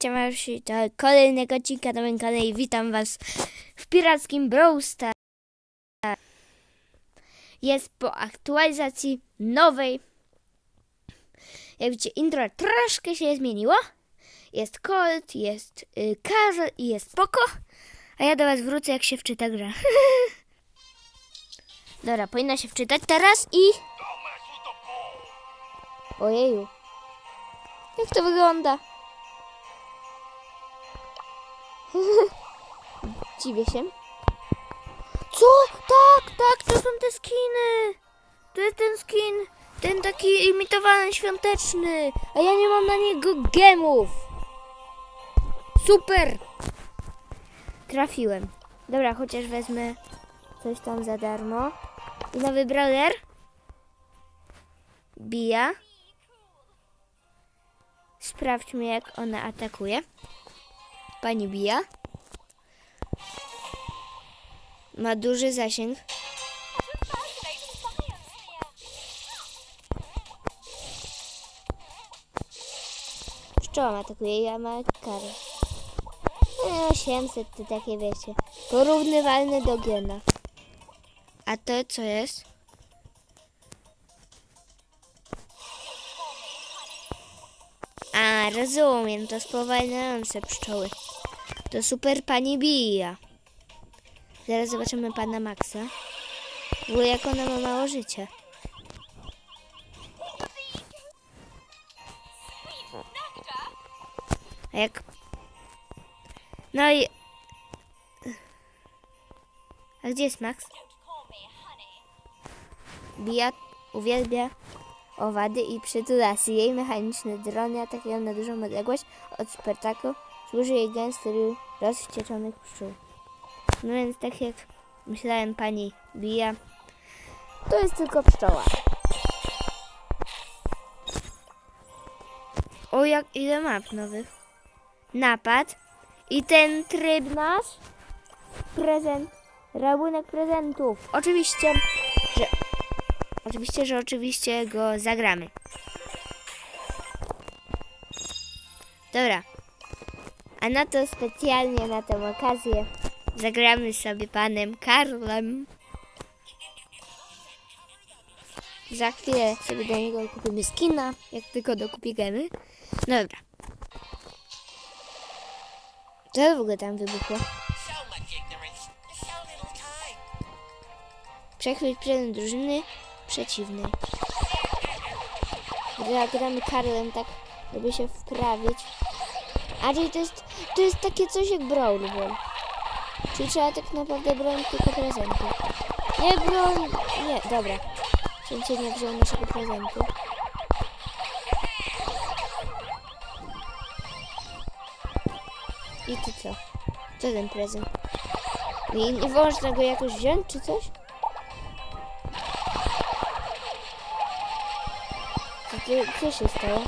witam was do kolejnego odcinka na moim kanale i witam was w pirackim Brawl. Jest po aktualizacji nowej. Jak widzicie, intro troszkę się zmieniło. Jest Colt, jest y, Karol i jest Poko. A ja do was wrócę, jak się wczyta gra. Dobra, powinna się wczytać teraz i... Ojeju. Jak to wygląda? Dziwię się. Co? Tak, tak, to są te skiny. To jest ten skin, ten taki imitowany świąteczny. A ja nie mam na niego gemów. Super. Trafiłem. Dobra, chociaż wezmę coś tam za darmo. I nowy brawler. Bija. Sprawdźmy, jak ona atakuje. Pani Bija. Ma duży zasięg. Pszczoła atakuje, ja ma karę. No, 800 to takie wiecie. Porównywalne do gena. A to co jest? A, rozumiem, to spowalniające pszczoły. To super pani bija. Zaraz zobaczymy pana Maxa. Bo jak ona ma mało życia. A jak... No i... A gdzie jest Max? Bija uwielbia owady i przytulasy. Jej mechaniczne drony atakują na dużą odległość od Spartaku. Służy jej który rozwścieczonych pszczół. No więc tak jak myślałem pani Bija, to jest tylko pszczoła. O jak ile map nowych. Napad. I ten tryb nasz. Prezent. Rabunek prezentów. Oczywiście, że Oczywiście, że oczywiście go zagramy. Dobra. A na to specjalnie na tę okazję zagramy sobie panem Karlem. Za chwilę sobie do niego kupimy skina, jak tylko dokupimy. Dobra. Co w ogóle tam wybuchło? Przechwyć prezent drużyny przeciwnej. Gra, gramy Karlem tak, żeby się wprawić. A to jest, to jest takie coś jak Brawl Ball. Czyli trzeba tak naprawdę bronić tylko prezentu. Nie broń... Nie, dobra. Cięcie nie wziął naszego prezentu. I ty co? Co ten prezent? I nie można go jakoś wziąć, czy coś? Co, co się stało?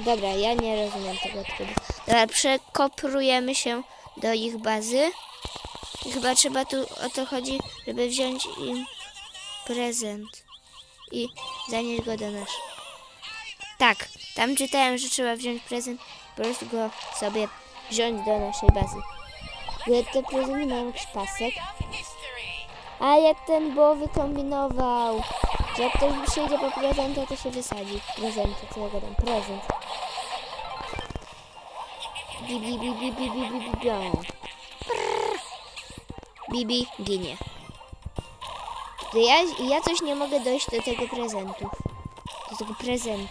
Dobra, ja nie rozumiem tego trybu. Dobra, przekoprujemy się do ich bazy. I chyba trzeba tu o to chodzi, żeby wziąć im prezent i zanieść go do nas. Tak, tam czytałem, że trzeba wziąć prezent, po prostu go sobie wziąć do naszej bazy. Bo te prezenty mają jakiś pasek. A jak ten bo wykombinował, że jak ktoś przyjdzie po prezentę, to się wysadzi. Prezenty, co ja gadam? Prezent. Bibi, bibi, bibi, bibi, bibi. Bibi ginie. Ja, ja coś nie mogę dojść do tego prezentu. Do tego prezentu.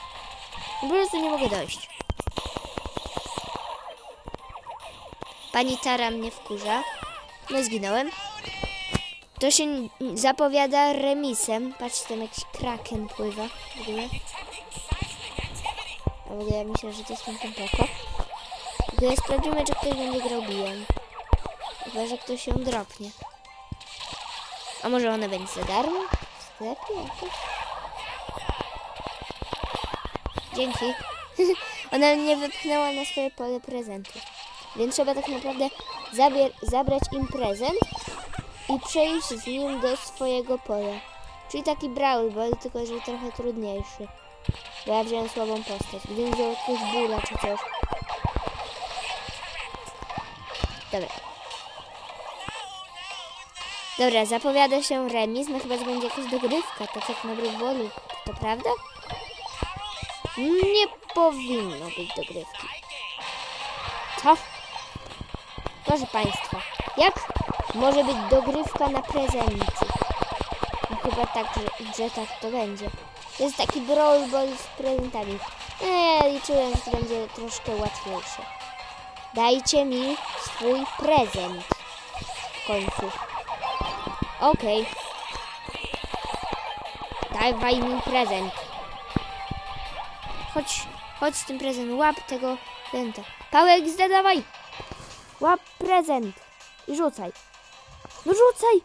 Po prostu nie mogę dojść. Pani Tara mnie wkurza. No zginąłem. To się zapowiada remisem. Patrzcie, tam jakiś kraken pływa w ogóle. A w ogóle ja myślę, że to jest ten poko. W ogóle sprawdzimy, czy ktoś będzie grał bijem. Chyba, że ktoś ją dropnie. A może ona będzie za darmo? W jakoś? Dzięki. ona mnie wypchnęła na swoje pole prezentów. Więc trzeba tak naprawdę zabrać im prezent i przejść z nim do swojego pola. Czyli taki Brawl Ball, tylko że trochę trudniejszy. Bo ja wziąłem słabą postać. Gdybym wziął jakiegoś bóla czy coś. Dobra. Dobra, zapowiada się remis. No chyba, że będzie jakaś dogrywka, tak jak na Brawolu. To prawda? Nie powinno być dogrywki. Co? Proszę Państwa, jak może być dogrywka na prezencie? No chyba tak, że, że tak to będzie. To jest taki brawl ball z prezentami. Nie, liczyłem, że to będzie troszkę łatwiejsze. Dajcie mi swój prezent. W końcu. Okej. Dawaj mi prezent. Chodź, chodź z tym prezentem. Łap tego prezenta. Pałek, zdawaj. Łap prezent. I rzucaj. No rzucaj.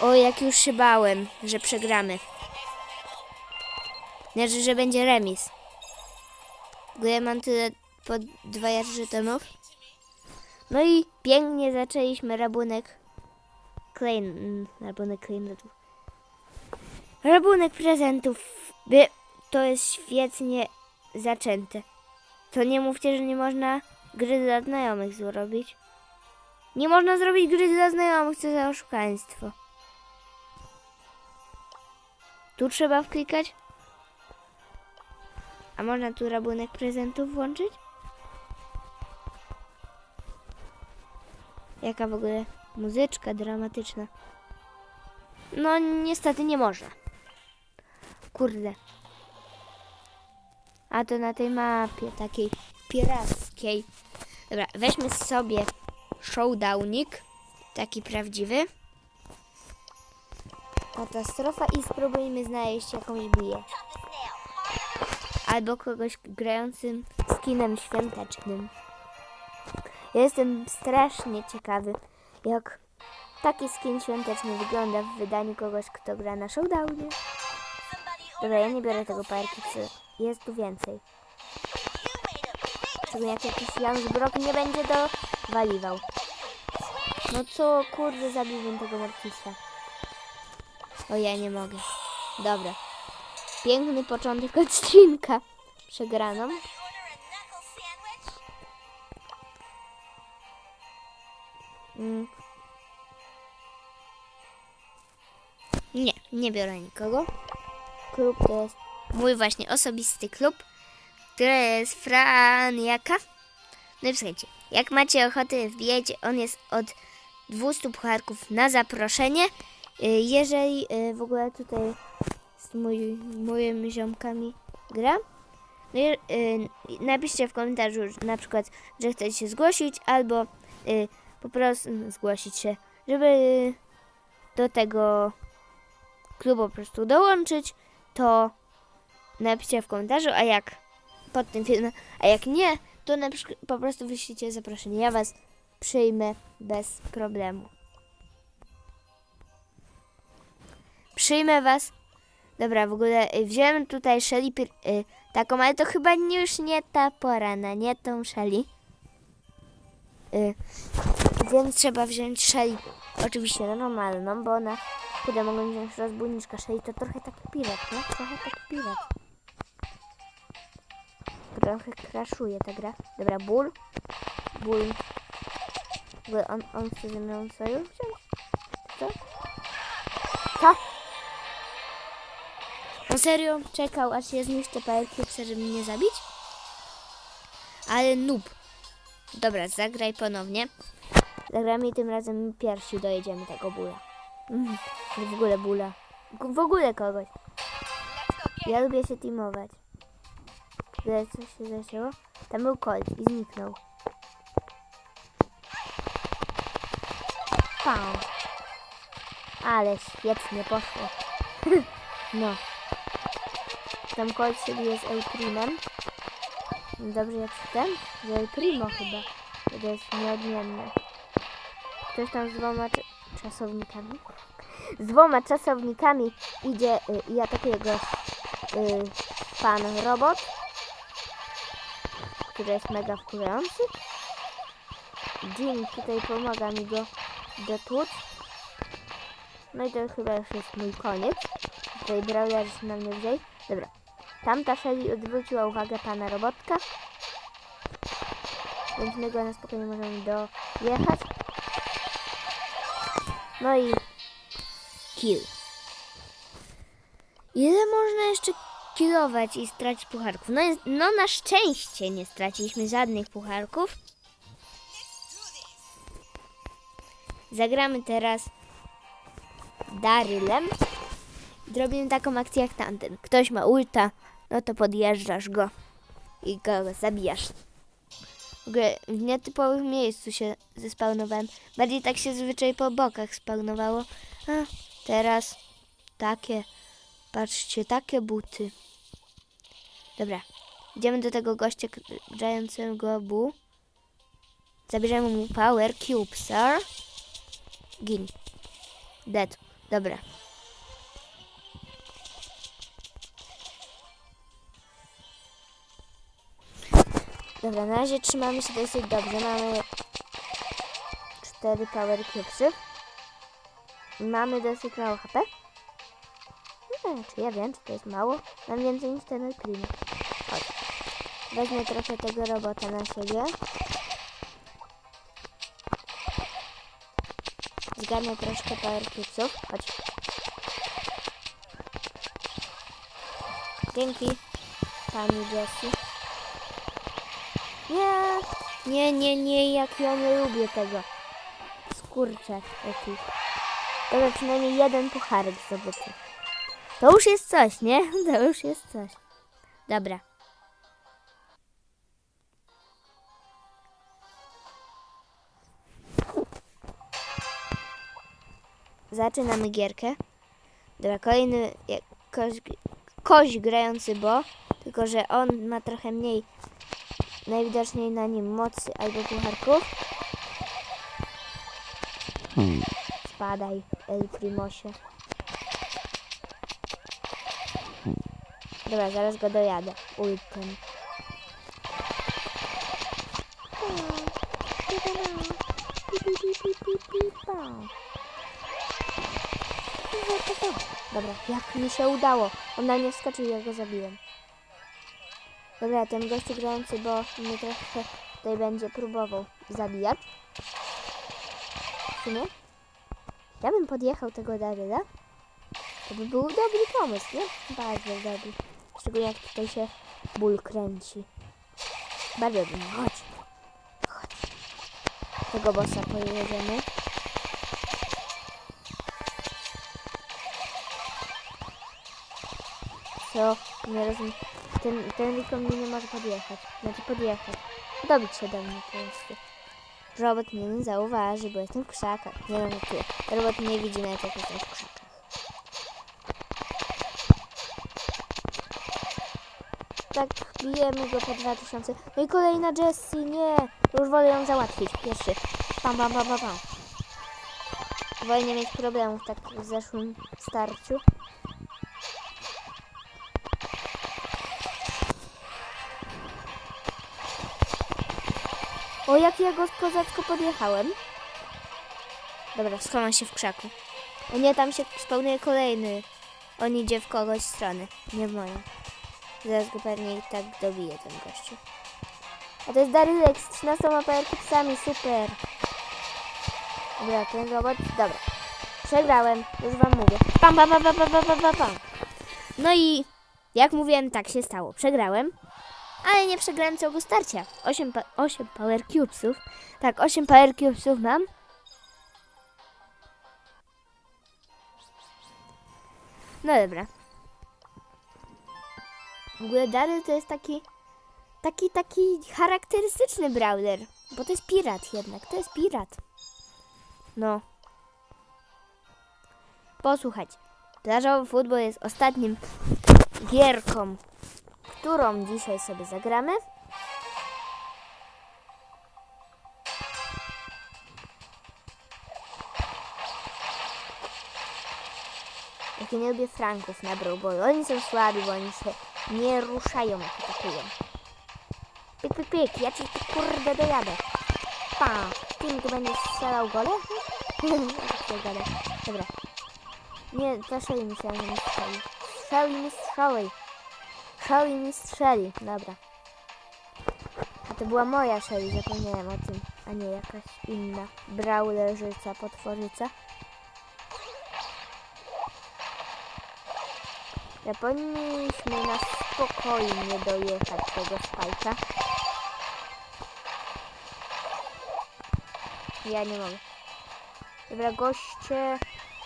O, jak już się bałem, że przegramy. Znaczy, że będzie remis. Bo ja mam tyle po dwa żetonów. No i pięknie zaczęliśmy rabunek klein... Rabunek klejnotów. Rabunek prezentów. To jest świetnie zaczęte. To nie mówcie, że nie można gry dla znajomych zrobić. Nie można zrobić gry dla znajomych, co za oszukaństwo. Tu trzeba wklikać. A można tu rabunek prezentów włączyć? Jaka w ogóle muzyczka dramatyczna. No niestety nie można. Kurde. A to na tej mapie takiej pirackiej. Dobra, weźmy sobie showdownik. Taki prawdziwy. Katastrofa i spróbujmy znaleźć jakąś biję. Albo kogoś grającym skinem świątecznym. Jestem strasznie ciekawy, jak taki skin świąteczny wygląda w wydaniu kogoś, kto gra na showdownie. Dobra, ja nie biorę tego parkicy. Jest tu więcej. Szczególnie jak jakiś Jan Zbrok nie będzie dowaliwał. No co, kurde, zabiłbym tego Mortisa. O, ja nie mogę. Dobra. Piękny początek odcinka. Przegraną. Mm. Nie, nie biorę nikogo. Klub to jest mój właśnie osobisty klub, który jest Franiaka. No i słuchajcie, jak macie ochotę wbijać, on jest od 200 pucharków na zaproszenie. Y, Jeżeli y, w ogóle tutaj z mój, moimi ziomkami gra, no i, y, napiszcie w komentarzu na przykład, że chcecie się zgłosić, albo po prostu zgłosić się, żeby do tego klubu po prostu dołączyć, to napiszcie w komentarzu, a jak pod tym filmem, a jak nie, to na po prostu wyślijcie zaproszenie. Ja was przyjmę bez problemu. Przyjmę was. Dobra, w ogóle y, wziąłem tutaj pir- y, taką, ale to chyba już nie ta pora na nie tą Shelly. Y, więc trzeba wziąć Shelly, oczywiście normalną, bo ona, kiedy mogą wziąć rozbójniczka Shelly, to trochę taki pirat, nie? Trochę taki pirat. Trochę kraszuje ta gra. Dobra, ból. Ból. W on, on chce ze mną sojusz wziąć? Co? Co? On serio czekał, aż się zniszczę parkiepsa, żeby mnie zabić? Ale noob. Dobra, zagraj ponownie. Zagramy i tym razem pierwsi dojedziemy tego bóla. Mm, w ogóle bóla. W ogóle kogoś. Ja lubię się teamować. Coś się zaczęło? Tam był Colt i zniknął. Pam. Ale świetnie poszło. no. Tam Colt się bije z El Primem. Dobrze jak ten? Z El Primo chyba. To jest nieodmienne. Ktoś tam z dwoma cz- czasownikami. Z dwoma czasownikami idzie y, i atakuje go y, pan robot, który jest mega wkurzający. Jim tutaj pomaga mi go dotłuc. No i to chyba już jest mój koniec. Tutaj brawlerzy się na mnie wzięli. Dobra. Tamta Shelly odwróciła uwagę pana robotka. Więc my go na spokojnie możemy dojechać. No i kill. Ile można jeszcze killować i stracić pucharków? No, no na szczęście nie straciliśmy żadnych pucharków. Zagramy teraz Darylem. Zrobimy taką akcję jak tamten. Ktoś ma ulta, no to podjeżdżasz go i go zabijasz. W ogóle w nietypowym miejscu się zespawnowałem. Bardziej tak się zwyczaj po bokach spawnowało. A teraz takie, patrzcie, takie buty. Dobra, idziemy do tego gościa grającego bu. Zabierzemy mu power cube, sir. Gin. Dead. Dobra. Dobra, na razie trzymamy się dosyć dobrze. Mamy 4 power cubesy. Mamy dosyć mało HP. Nie, czy ja wiem, czy to jest mało? Mam więcej niż ten Elprimo. Chodź. Wezmę trochę tego robota na siebie. Zgarnę troszkę power cubesów. Chodź. Dzięki, pani Jessie. Nie, nie, nie, nie, jak ja nie lubię tego. Skurczę jakiś. Dobra, przynajmniej jeden pucharek zdobyty. To już jest coś, nie? To już jest coś. Dobra. Zaczynamy gierkę. Dobra, kolejny koś, koś grający bo, tylko że on ma trochę mniej najwidoczniej na nim mocy albo pucharków. Spadaj, El Primosie. Dobra, zaraz go dojadę. Ultem. Dobra, jak mi się udało. On na mnie wskoczył i ja go zabiłem. Dobra, ten gościu grający, bo mnie trochę tutaj będzie próbował zabijać. W sumie, ja bym podjechał tego Daryla. To by był dobry pomysł, nie? Bardzo dobry. Szczególnie jak tutaj się ból kręci. Bardzo bym, chodź. Chodź. Tego bossa pojedziemy. Co? Nie rozumiem. Ten, ten Rico mnie nie może podjechać. Znaczy podjechać. Dobić się do mnie po prostu. Robot mnie nie zauważy, bo jestem w krzakach. Nie wiem ty. Robot nie widzi nawet jak jestem w krzakach. Tak, bijemy go po 2000. No i kolejna Jessie, nie! Już wolę ją załatwić. Pierwszy. Pam, pam, pam, pam, pam. Wolę nie mieć problemów tak w zeszłym starciu. O, jak ja go kozacko podjechałem. Dobra, schowam się w krzaku. O nie, tam się spełnuje kolejny. On idzie w kogoś stronę, nie w moją. Zaraz go pewnie i tak dobije ten gościu. A to jest Darylek z 13 psami, super. Dobra, ten robot, dobra. Przegrałem, już wam mówię. Pam, pam, pam, pam, pam, pam, pam. No i jak mówiłem, tak się stało. Przegrałem, ale nie przegrałem całego starcia. 8, pa 8 Power Cubesów. Tak, 8 Power Cubesów mam. No dobra, w ogóle Daryl to jest taki taki, taki charakterystyczny brawler. Bo to jest pirat jednak. To jest pirat. No. Posłuchajcie. Plażowy futbol jest ostatnim gierką, którą dzisiaj sobie zagramy. Jak ja nie lubię Franków na Brawlballu. Oni są słabi, bo oni się nie ruszają jak atakują. Pik, pik, pik, ja ci tu kurde dojadę. Pa, ty mi tu będziesz strzelał gole? Się gada. Dobra. Nie, to Shelly myślałem, że mi strzeli. Shelly mi strzeli. Shelly mi strzeli. Dobra. A to była moja Shelly, zapomniałem o tym. A nie jakaś inna. Brawlerzyca, potworzyca. Ja powinniśmy na spokojnie dojechać tego spajka. Ja nie mogę. Dobra, goście,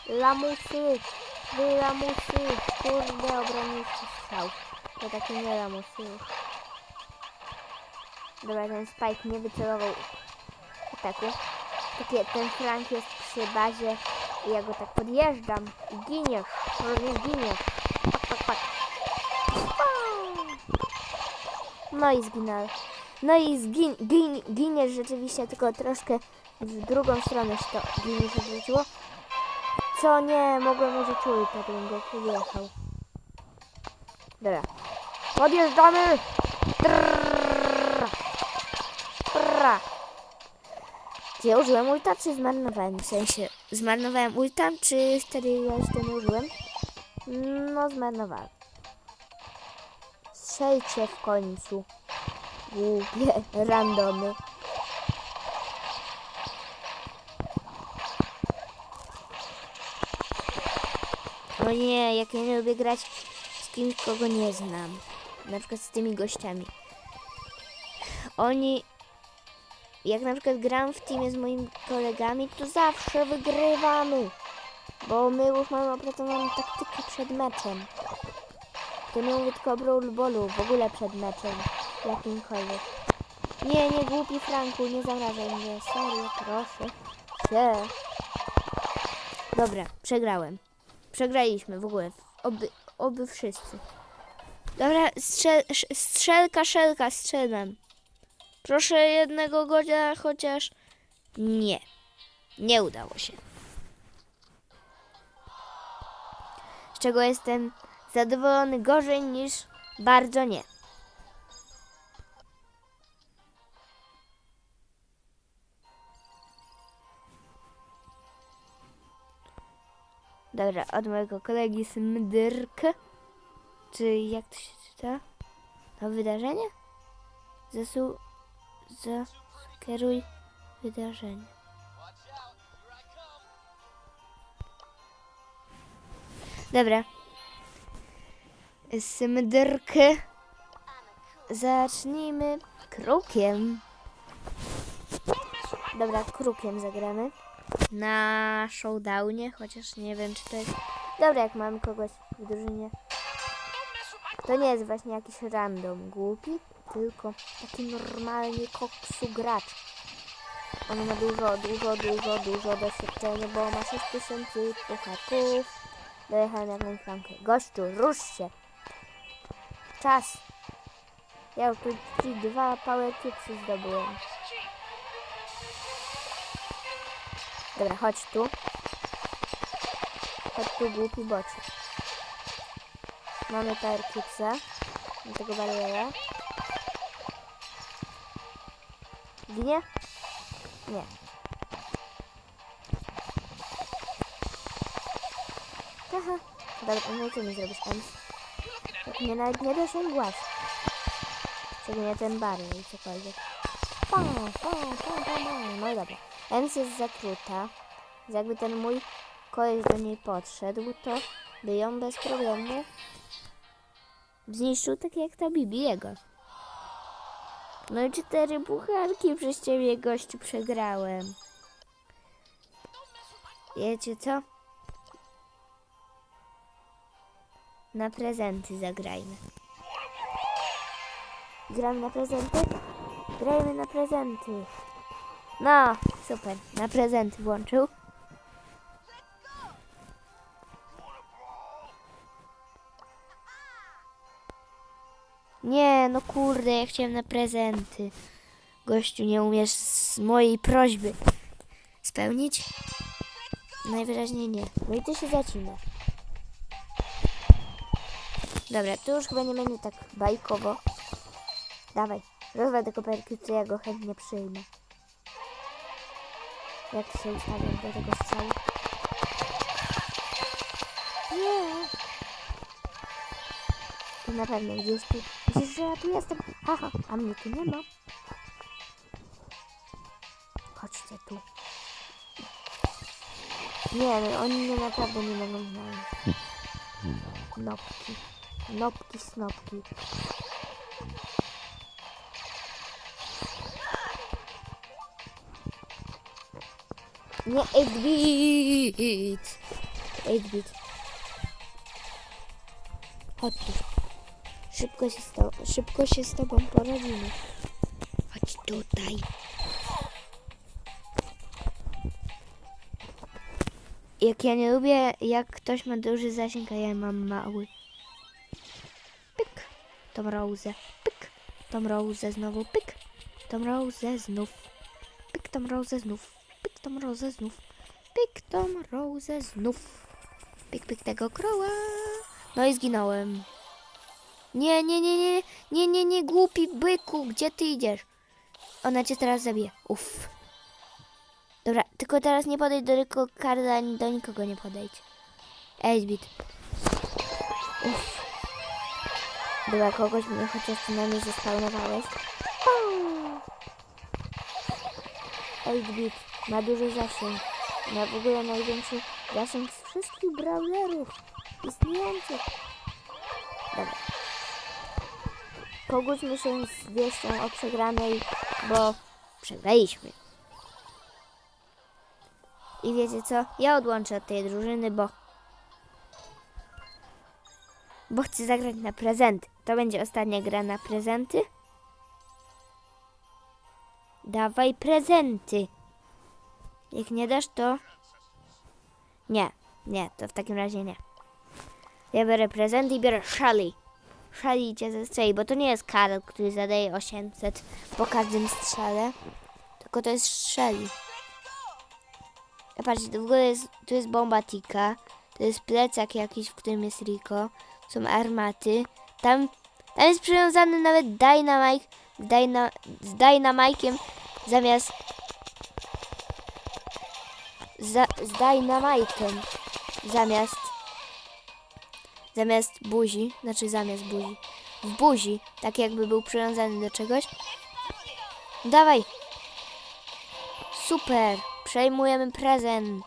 lamusy, wy lamusy, kurde, obroniliście strzał. To takie nie lamusy. Dobra, ten Spike nie wycelował ataku. Takie, ten Frank jest przy bazie i ja go tak podjeżdżam i giniesz, może giniesz. No i zginął. No i zgin, gin, giniesz rzeczywiście, tylko troszkę w drugą stronę się to giniesz odwróciło. Co nie, mogłem użyć ulta, bym go wyjechał. Dobra. Podjeżdżamy! Trrrr. Trrrr. Czy ja użyłem czy zmarnowałem? W sensie, zmarnowałem ulta, czy wtedy ja jeszcze nie użyłem? No, zmarnowałem. Strzelcie w końcu. Głupie randomy. No nie, jak ja nie lubię grać z kimś, kogo nie znam. Na przykład z tymi gościami. Oni, jak na przykład gram w teamie z moimi kolegami, to zawsze wygrywamy. Bo my już mamy opracowaną taktykę przed meczem. To nie mówię tylko Brawl Ballu, w ogóle przed meczem jakimkolwiek. Nie, nie głupi Franku, nie zamrażaj mnie, serio, proszę. Się. Dobra, przegrałem. Przegraliśmy w ogóle. Oby, oby wszyscy. Dobra, strzel, strzelka, szelka, strzelam. Proszę jednego godzia chociaż. Nie. Nie udało się. Z czego jestem zadowolony gorzej niż bardzo nie. Dobra, od mojego kolegi Smdyrk. Czy jak to się czyta? To wydarzenie? Zasu... Zakieruj wydarzenie. Dobra. Smdyrk. Zacznijmy krukiem. Dobra, krukiem zagramy. Na showdownie, chociaż nie wiem czy to jest... Dobra, jak mam kogoś w drużynie. To nie jest właśnie jakiś random głupi, tylko taki normalnie koksu gracz. On ma dużo, dużo, dużo, dużo doświadczenia, bo ma 6000 pucharków. Dojechałem jakąś flankę. Gościu, rusz się! Czas! Ja już tu dwa cubesy zdobyłem. Dobra, chodź tu. Chodź tu, głupi bocie. Mamy cubesa. Do tego bariera. Ginie? Nie. Aha. Dobra, no co mi zrobisz, Ems? Mnie nawet nie dosięgłaś. Szczególnie ten barier i cokolwiek. Pam, pam, pam, pam. No i dobra. Ems jest zatruta. Jakby ten mój koleś do niej podszedł, to by ją bez problemu zniszczył tak jak ta Bibiego. No i cztery pucharki przez ciebie, gościu, przegrałem. Wiecie co? Na prezenty zagrajmy. Gramy na prezenty? Grajmy na prezenty. No, super. Na prezenty włączył. Nie, no kurde, ja chciałem na prezenty. Gościu, nie umiesz z mojej prośby spełnić? Najwyraźniej nie. No i się zacina. Dobra, to już chyba nie będzie tak bajkowo. Dawaj, rozwal te koperki, co ja go chętnie przyjmę. Jak się ustawiam do tego strzału? Nie! To na pewno gdzieś tu. Myślisz, że ja tu jestem? Haha, a mnie tu nie ma. Chodźcie tu. Nie, no, oni mnie naprawdę nie będą znaleźć. Nopki. Nopki, snopki. Nie 8-bit! 8-bit. Chodź tu. Szybko się, szybko się z tobą poradzimy. Chodź tutaj. Jak ja nie lubię, jak ktoś ma duży zasięg, a ja mam mały. Tom Rose. Pyk. Tom Rose znowu. Pyk. Tom Rose znów. Pyk. Tom Rose znów. Pyk. Tom Rose znów. Pyk. Tom Rose znów. Pyk, pyk tego kroła. No i zginąłem. Nie, nie, nie, nie, nie, nie, nie, głupi byku, gdzie ty idziesz? Ona cię teraz zabije. Uff. Dobra, tylko teraz nie podejdź do Ricarda, ani do nikogo nie podejdź. 8-bit. Uff. Dobra, kogoś mnie chociaż przynajmniej zespawnowałeś. 8-bit ma duży zasięg. Ma w ogóle największy zasięg z wszystkich brawlerów istniejących. Dobra. Pogódźmy się z wieścią o przegranej, bo przegraliśmy. I wiecie co? Ja odłączę od tej drużyny, bo bo chcę zagrać na prezenty. To będzie ostatnia gra na prezenty. Dawaj prezenty. Jak nie dasz, to nie, nie, to w takim razie nie. Ja biorę prezenty i biorę Shelly. Shelly cię zestrzeli, bo to nie jest Karol, który zadaje 800 po każdym strzale, tylko to jest Shelly. A patrzcie, w ogóle jest, tu jest bomba Tika, to jest plecak jakiś, w którym jest Rico, są armaty, tam, tam jest przywiązany nawet Dynamite, Dyna, z Dynamite'iem zamiast za, z Dynamite'em zamiast zamiast buzi, znaczy zamiast buzi, w buzi, tak jakby był przywiązany do czegoś. Dawaj! Super! Przejmujemy prezent.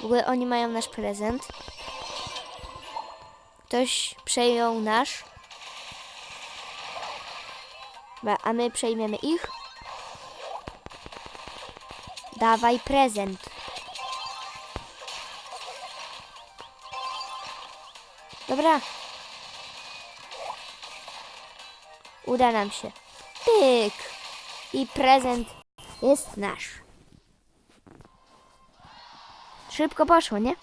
W ogóle oni mają nasz prezent. Ktoś przejął nasz. A my przejmiemy ich. Dawaj prezent. Dobra. Uda nam się. Pyk. I prezent jest nasz. Szybko poszło, nie?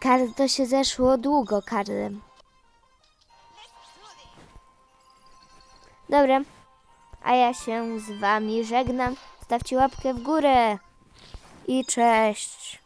Karl to się zeszło długo, Karlem. Dobra. A ja się z wami żegnam. Stawcie łapkę w górę. I cześć.